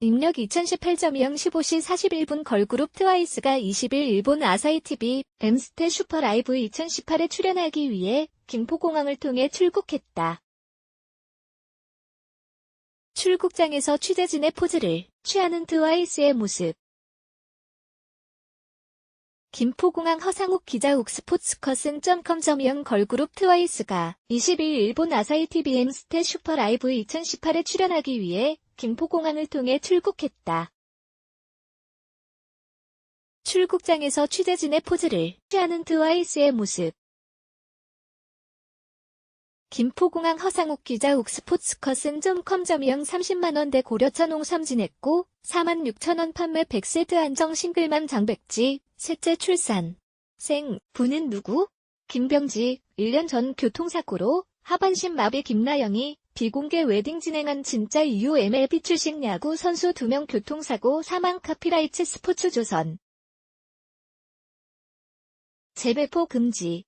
입력 2018.0 15시 41분 걸그룹 트와이스가 20일 일본 아사히TV 엠스테 슈퍼 라이브 2018에 출연하기 위해 김포공항을 통해 출국했다. 출국장에서 취재진의 포즈를 취하는 트와이스의 모습. 김포공항 허상욱 기자 옥스포츠커슨.com.영 걸그룹 트와이스가 20일 일본 아사히TV 엠스테 슈퍼 라이브 2018에 출연하기 위해 김포공항을 통해 출국했다. 출국장에서 취재진의 포즈를 취하는 트와이스의 모습. 김포공항 허상욱 기자 옥스포츠커슨.com.영 30만원대 고려차 농삼 지냈고 4만 6천원 판매 100세트 한정 싱글맘 장백지 셋째 출산. 생, 부는 누구? 김병지, 1년 전 교통사고로 하반신 마비 김나영이 비공개 웨딩 진행한 진짜 이유 MLB 출신 야구 선수 2명 교통사고 사망 카피라이츠 스포츠조선. 재배포 금지.